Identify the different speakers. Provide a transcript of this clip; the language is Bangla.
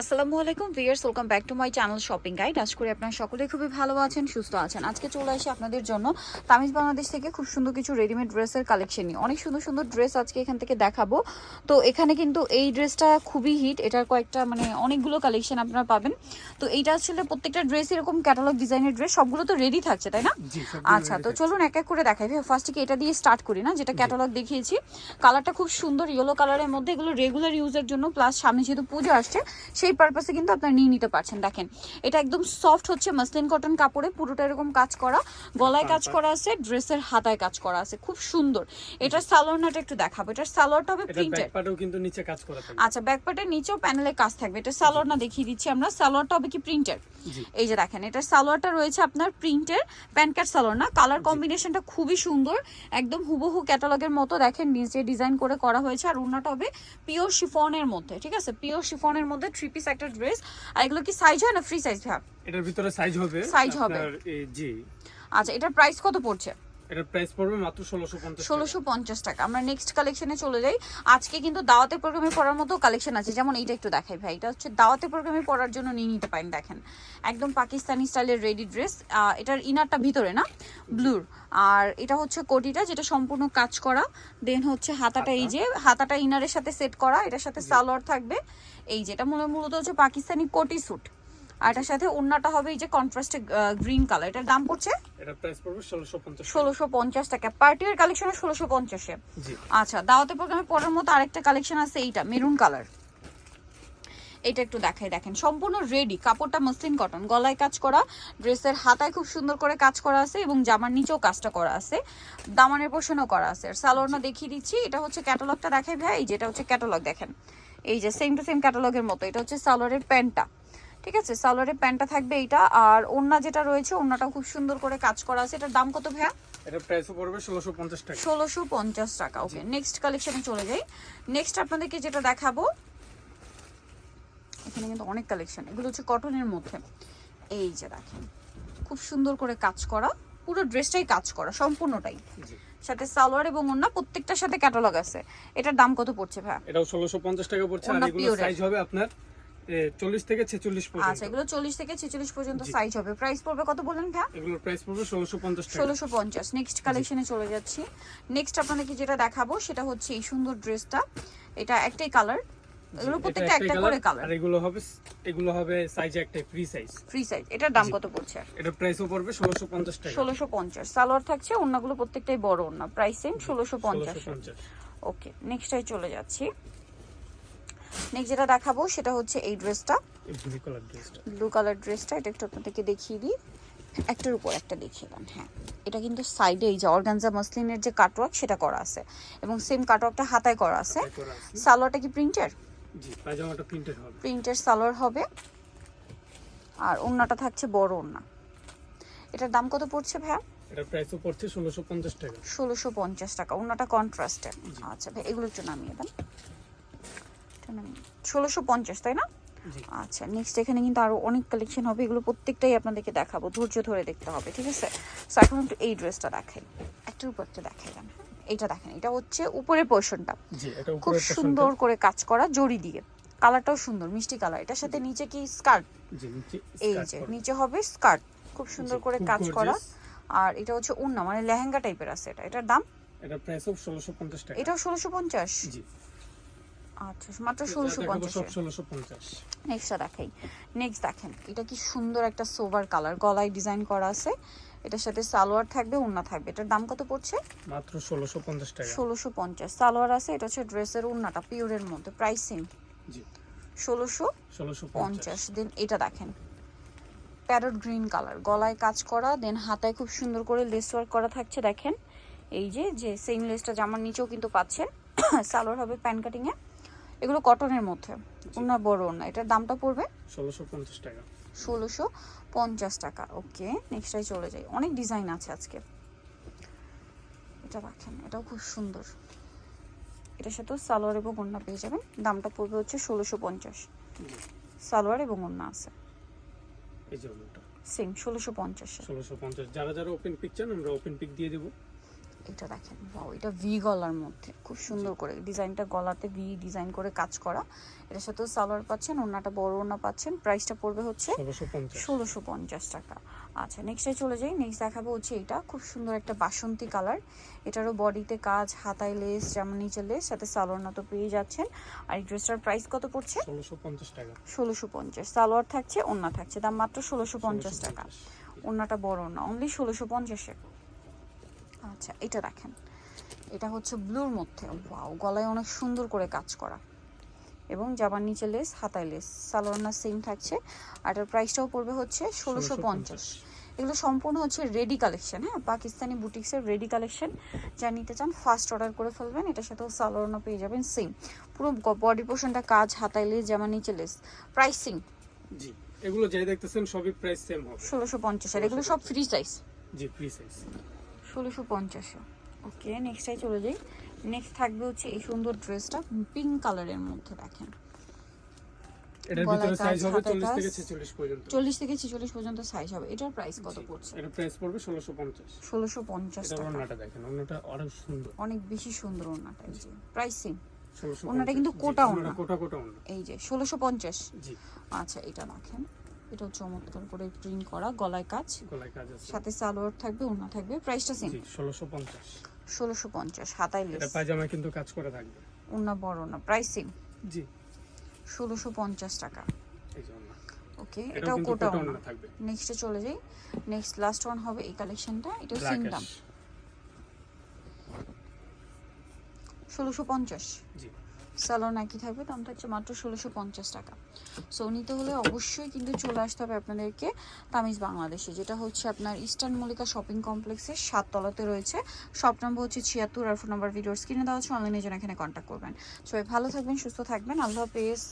Speaker 1: আসসালামু আলাইকুম viewers welcome back to my channel shopping guide. আজ করি আপনারা সকলে খুবই ভালো আছেন সুস্থ আছেন। আজকে চলে আসি আপনাদের জন্য তামিজ বাংলাদেশ থেকে খুব সুন্দর কিছু রেডিমেড ড্রেসের কালেকশন নিয়ে। অনেক সুন্দর সুন্দর ড্রেস আজকে এখান থেকে দেখাবো। তো এখানে কিন্তু এই ড্রেসটা খুবই হিট এটার কয়েকটা মানে অনেকগুলো কালেকশন আপনারা পাবেন। তো এইটা আসলে প্রত্যেকটা ড্রেস এরকম ক্যাটালগ ডিজাইনের ড্রেস সবগুলো তো রেডি থাকছে তাই না? আচ্ছা তো চলুন এক এক করে দেখাই। ফার্স্ট থেকে এটা দিয়ে স্টার্ট করি না যেটা ক্যাটালগ দেখিয়েছি। কালারটা খুব সুন্দর ইয়েলো কালারের মধ্যে এগুলো রেগুলার ইউজের জন্য প্লাস সামনে যেহেতু পুজো আসছে সেই পারপাসে কিন্তু আপনারা নিয়ে নিতে পারছেন। দেখেন এটা একদম সফট হচ্ছে মাসলিন কটন কাপড়ে পুরোটা এরকম কাজ করা। গলায় কাজ করা আছে ড্রেসের হাতায় কাজ করা আছে। খুব সুন্দর। এটার সালোয়ারটা একটু দেখাবো। এটার সালোয়ারটা হবে
Speaker 2: এটা
Speaker 1: প্রিন্টেড
Speaker 2: কিন্তু নিচে কাজ করা
Speaker 1: আচ্ছা ব্যাক পার্টের নিচেও প্যানেলে কাজ থাকবে। এটা সালোয়ার না দেখিয়ে দিচ্ছি আমরা। সালোয়ারটা হবে কি প্রিন্টের
Speaker 2: জি।
Speaker 1: এই যে দেখেন এটার সালোয়ারটা রয়েছে আপনার প্রিন্টের প্যান্ট কাট সালোয়ার না? কালার কম্বিনেশনটা খুবই সুন্দর। একদম হুবহু ক্যাটালগের মতো। দেখেন নিচে ডিজাইন করে করা হয়েছে। আর ওড়নাটা হবে পিওর শিফনের মধ্যে ঠিক আছে? পিওর শিফনের মধ্যে থ্রি পিস একটা ড্রেস আর এগুলো কি সাইজ হয় না ফ্রি সাইজ ভাব
Speaker 2: এটার ভিতরে সাইজ হবে
Speaker 1: সাইজ হবে।
Speaker 2: এই জি
Speaker 1: আচ্ছা এটার প্রাইস কত পড়ছে?
Speaker 2: এটার প্রাইস পড়বে মাত্র 1650
Speaker 1: ষোলোশো পঞ্চাশ টাকা। আমরা নেক্সট কালেকশনে চলে যাই। আজকে কিন্তু দাওয়াতে প্রোগ্রামে পড়ার মতো কালেকশন আছে। যেমন এইটা একটু দেখাই ভাই। এটা হচ্ছে দাওয়াতে প্রোগ্রামে পড়ার জন্য নিয়ে নিতে পারেন দেখেন। একদম পাকিস্তানি স্টাইলের রেডি ড্রেস এটার ইনারটা ভিতরে না? ব্লুর আর এটা হচ্ছে কোটিটা যেটা সম্পূর্ণ কাজ করা। দেন হচ্ছে হাতাটা এই যে হাতাটা ইনারের সাথে সেট করা। এটার সাথে সালোয়ার থাকবে। এই যেটা মূলত হচ্ছে পাকিস্তানি কোটি স্যুট আর এটার সাথে ওড়নাটা হবে এই যে কন্ট্রাস্টে গ্রিন কালার এটার দাম পড়ছে?
Speaker 2: এটার প্রাইস পড়বে 1650
Speaker 1: ষোলোশো পঞ্চাশ টাকা। পার্টির কালেকশনে আচ্ছা দাওয়াতে প্রোগ্রামে মতো আরেকটা কালেকশন আছে এইটা মেরুন কালার এটা একটু দেখাই দেখেন। সম্পূর্ণ রেডি কাপড়টা মসলিন কটন গলায় কাজ করা ড্রেসের হাতায় খুব সুন্দর করে কাজ করা আছে এবং জামার নিচেও কাজটা করা আছে। দামানের পোষণও করা আছে। সালোয়ারটা দেখিয়ে দিচ্ছি। এটা হচ্ছে ক্যাটালগটা দেখাই ভাই। এই যেটা হচ্ছে ক্যাটালগ দেখেন। এই যে সেম টু সেম ক্যাটালগের মতো। এটা হচ্ছে সালোয়ারের প্যান্টটা। ঠিক আছে? সালোয়ারের প্যান্টটা থাকবে এইটা। আর ওড়না যেটা রয়েছে ওড়নাটাও খুব সুন্দর করে কাজ করা আছে। এটার দাম কত ভাইয়া?
Speaker 2: এটার প্রাইসও পড়বে 1650 টাকা।
Speaker 1: ষোলোশো পঞ্চাশ টাকা। ওকে নেক্সট কালেকশনে চলে যাই। নেক্সট আপনাদেরকে যেটা দেখাবো এখানে কিন্তু অনেক কালেকশন এগুলো হচ্ছে কটনের মধ্যে। এই যে দেখেন খুব সুন্দর করে কাজ করা। পুরো ড্রেসটাই কাজ করা সম্পূর্ণটাই। সাথে সালোয়ার এবং অন্য প্রত্যেকটার সাথে ক্যাটালগ আছে। এটার দাম কত পড়ছে ভাই
Speaker 2: এটাও 1650 টাকা পড়ছে আর এগুলো সাইজ হবে আপনার 40 থেকে 46 পর্যন্ত।
Speaker 1: আচ্ছা এগুলো চল্লিশ থেকে ছেচল্লিশ পর্যন্ত সাইজ হবে। প্রাইস পড়বে কত বললেন ভাই
Speaker 2: এগুলোর প্রাইস পড়বে 1650 টাকা।
Speaker 1: ষোলোশো পঞ্চাশ। নেক্সট কালেকশনে চলে যাচ্ছি। নেক্সট আপনাদেরকে যেটা দেখাবো সেটা হচ্ছে এই সুন্দর ড্রেসটা এটা একটাই কালার এগুলো প্রত্যেকটা একটা করে কালার
Speaker 2: আর এগুলো হবে এগুলো হবে সাইজ একটাই ফ্রি সাইজ
Speaker 1: ফ্রি সাইজ এটার দাম কত পড়ছে?
Speaker 2: এটার প্রাইসও পড়বে 1650 টাকা।
Speaker 1: ষোলোশো পঞ্চাশ। সালোয়ার থাকছে অন্যগুলো প্রত্যেকটাই বড় অন্য। প্রাইস সেম ষোলোশো পঞ্চাশ।
Speaker 2: 1650
Speaker 1: ওকে নেক্সটাই চলে যাচ্ছি। নেক্সট যেটা দেখাবো সেটা হচ্ছে এই ড্রেসটা
Speaker 2: ব্লু কালার ড্রেসটা
Speaker 1: এটা একটু আপনাদেরকে দেখিয়ে দিই। একটার উপর একটা দেখিয়ে দেন হ্যাঁ। এটা কিন্তু সাইডে এই যে অর্গানজা মসলিনের যে কাটওয়ার্ক সেটা করা আছে। এবং সেম কাটওয়ার্কটা হাতায় করা আছে। সালোয়ারটা কি প্রিন্টের
Speaker 2: জি পায়জামাটা প্রিন্টেড হবে।
Speaker 1: প্রিন্টের সালোয়ার হবে। আর ওড়নাটা থাকছে বড় ওড়না এটার দাম কত পড়ছে ভাইয়া?
Speaker 2: এটার প্রাইসও পড়ছে 1650 টাকা।
Speaker 1: ষোলোশো পঞ্চাশ টাকা। ওনাটা কন্ট্রাস্টের আচ্ছা ভাই এগুলো একটু নামিয়ে দেন। ষোলোশো পঞ্চাশ তাই না? আচ্ছা নেক্সট এখানে কিন্তু আরও অনেক কালেকশন হবে এগুলো প্রত্যেকটাই আপনাদেরকে দেখাবো ধৈর্য ধরে দেখতে হবে ঠিক আছে? সো এখন একটু এই ড্রেসটা দেখাই। একটার উপর একটা দেখাই হ্যাঁ? দেখেন এটা হচ্ছে উপরের পোর্শনটা খুব সুন্দর করে কাজ করা জড়ি দিয়ে। কালারটাও সুন্দর মিষ্টি কালার এটার সাথে নিচে কি স্কার্ট এই যে নিচে হবে স্কার্ট খুব সুন্দর করে কাজ করা। আর এটা হচ্ছে উন্না মানে লেহেঙ্গা টাইপের আছে এটা। এটার দাম?
Speaker 2: এটার প্রাইসও 1650 টাকা।
Speaker 1: ষোলোশো পঞ্চাশ?
Speaker 2: জি।
Speaker 1: আচ্ছা মাত্র ষোলোশো পঞ্চাশ।
Speaker 2: সব 1650
Speaker 1: নেক্সটটা দেখাই। নেক্সট দেখেন এটা কি সুন্দর একটা সোভার কালার গলায় ডিজাইন করা আছে। এটার সাথে সালোয়ার থাকবে ওড়না থাকবে। এটার দাম কত পড়ছে?
Speaker 2: মাত্র 1650 টাকা।
Speaker 1: ষোলোশো পঞ্চাশ। সালোয়ার আছে এটা হচ্ছে ড্রেসের ওড়নাটা পিওরের মধ্যে প্রাইস সেম
Speaker 2: জি।
Speaker 1: ষোলোশো পঞ্চাশ। দেন এটা দেখেন প্যারট গ্রিন কালার গলায় কাজ করা দেন হাতায় খুব সুন্দর করে লেস ওয়ার্ক করা থাকছে দেখেন। এই যে যে সেম লেসটা জামার নিচেও কিন্তু পাচ্ছেন। সালোয়ার হবে প্যান কাটিং এ। এগুলো কটনের মধ্যে। ওনা বড় ওনা এটার দামটা পড়বে?
Speaker 2: 1650 টাকা।
Speaker 1: ষোলোশো পঞ্চাশ টাকা। ওকে নেক্সটাই চলে যাই। অনেক ডিজাইন আছে আজকে। এটা রাখেন। এটাও খুব সুন্দর। এটার সাথেও সালোয়ার এবং ওড়না পেয়ে যাবেন। দামটা পড়বে হচ্ছে ষোলোশো পঞ্চাশ। সালোয়ার এবং ওড়না আছে।
Speaker 2: এই যে ওটা
Speaker 1: সেম ষোলোশো পঞ্চাশে।
Speaker 2: 1650 যারা যারা ওপেন পিক চান আমরা ওপেন পিক দিয়ে দেব।
Speaker 1: এটা দেখেন বাও এটা ভি গলার মধ্যে। খুব সুন্দর করে। ডিজাইনটা গলাতে ভি ডিজাইন করে কাজ করা। এটার সাথে সালোয়ার পাচ্ছেন ওনাটা বড় ওনা পাচ্ছেন। প্রাইসটা পড়বে হচ্ছে
Speaker 2: ষোলোশো পঞ্চাশ।
Speaker 1: টাকা। আচ্ছা নেক্সটে চলে যাই। নেক্সট দেখাবো হচ্ছে এটা। খুব সুন্দর একটা বাসন্তী কালার। এটারও বডিতে কাজ হাতায় লেস যেমন নিচে লেস সাথে সালোয়ার তো পেয়ে যাচ্ছেন। আর এই ড্রেসটার প্রাইস কত পড়ছে?
Speaker 2: ষোলোশো পঞ্চাশ টাকা।
Speaker 1: ষোলোশো পঞ্চাশ। সালোয়ার থাকছে ওন্না থাকছে। দাম মাত্র ষোলোশো পঞ্চাশ টাকা।
Speaker 2: 1650
Speaker 1: ওন্নাটা বড় না অনলি ষোলোশো পঞ্চাশে। আচ্ছা এটা দেখেন। এটা হচ্ছে ব্লুর মধ্যে। ওয়াও গলায় অনেক সুন্দর করে কাজ করা। এবং জামার নিচে লেস হাতায় লেস। সালোয়ার সেম থাকছে। আর এটার প্রাইসটাও পড়বে হচ্ছে ষোলোশো পঞ্চাশ। এগুলো সম্পূর্ণ হচ্ছে রেডি কালেকশন হ্যাঁ? পাকিস্তানি বুটিক্সের রেডি কালেকশন যা নিতে চান ফার্স্ট অর্ডার করে ফেলবেন। এটার সাথেও সালোয়ারও পেয়ে যাবেন সেম পুরো বডি পোর্শনটা কাজ হাতায় লেস জামা নিচে লেস। প্রাইসিং
Speaker 2: জি এগুলো যাই দেখতেছেন সবই প্রাইস সেম হবে।
Speaker 1: ষোলোশো পঞ্চাশ। আর এগুলো সব ফ্রি সাইজ
Speaker 2: জি ফ্রি সাইজ
Speaker 1: ষোলোশো পঞ্চাশে। ওকে নেক্সটটাই চলে যাই। নেক্সট থাকবে হচ্ছে এই সুন্দর ড্রেসটা পিঙ্ক কালারের মধ্যে দেখেন।
Speaker 2: এটার ভিতরে সাইজ হবে। থেকে ছেচল্লিশ পর্যন্ত।
Speaker 1: চল্লিশ থেকে ছেচল্লিশ পর্যন্ত সাইজ হবে। এটার প্রাইস কত পড়ছে?
Speaker 2: এটার প্রাইস পড়বে
Speaker 1: টাকা।
Speaker 2: দেখেন অনেক সুন্দর।
Speaker 1: অনেক বেশি সুন্দর এই যে। প্রাইসিং
Speaker 2: ষোলোশো
Speaker 1: ওনাটা কিন্তু কোটা ওড়না।
Speaker 2: কোটা
Speaker 1: এই যে ষোলোশো পঞ্চাশ।
Speaker 2: জি।
Speaker 1: আচ্ছা এটা দেখেন। এটাও চমৎকার করে প্রিন্ট করা গলায় কাজ।
Speaker 2: গলায় কাজ আছে।
Speaker 1: সাথে সালোয়ার থাকবে ওনা থাকবে প্রাইসটা সেম
Speaker 2: জি ষোলোশো পঞ্চাশ।
Speaker 1: ষোলোশো পঞ্চাশ হাতায়
Speaker 2: এটা পায়জামা কিন্তু কাজ করে থাকবে।
Speaker 1: ওনা বড় না প্রাইসিং
Speaker 2: জি।
Speaker 1: ষোলোশো পঞ্চাশ টাকা।
Speaker 2: এই যে অন্য
Speaker 1: ওকে
Speaker 2: এটাও
Speaker 1: কোটা ওনা
Speaker 2: থাকবে।
Speaker 1: নেক্সটে চলে যাই। নেক্সট লাস্ট ওয়ান হবে এই কালেকশনটা এটাও সেম দাম। ষোলোশো পঞ্চাশ।
Speaker 2: জি।
Speaker 1: স্যালন একই থাকবে দামটা হচ্ছে মাত্র ষোলোশো পঞ্চাশ টাকা। সো নিতে হলে অবশ্যই কিন্তু চলে আসতে হবে আপনাদেরকে তামিজ বাংলাদেশে, যেটা হচ্ছে আপনার ইস্টার্ন মল্লিকা শপিং কমপ্লেক্সের সাততলাতে রয়েছে। শপ নম্বর হচ্ছে ছিয়াত্তর, আর ফোন নাম্বার ভিডিওর স্ক্রিনে দেওয়া হচ্ছে অনলাইনে জন্য এখানে কন্ট্যাক্ট করবেন। সবাই ভালো থাকবেন, সুস্থ থাকবেন, আল্লাহ হাফেজ।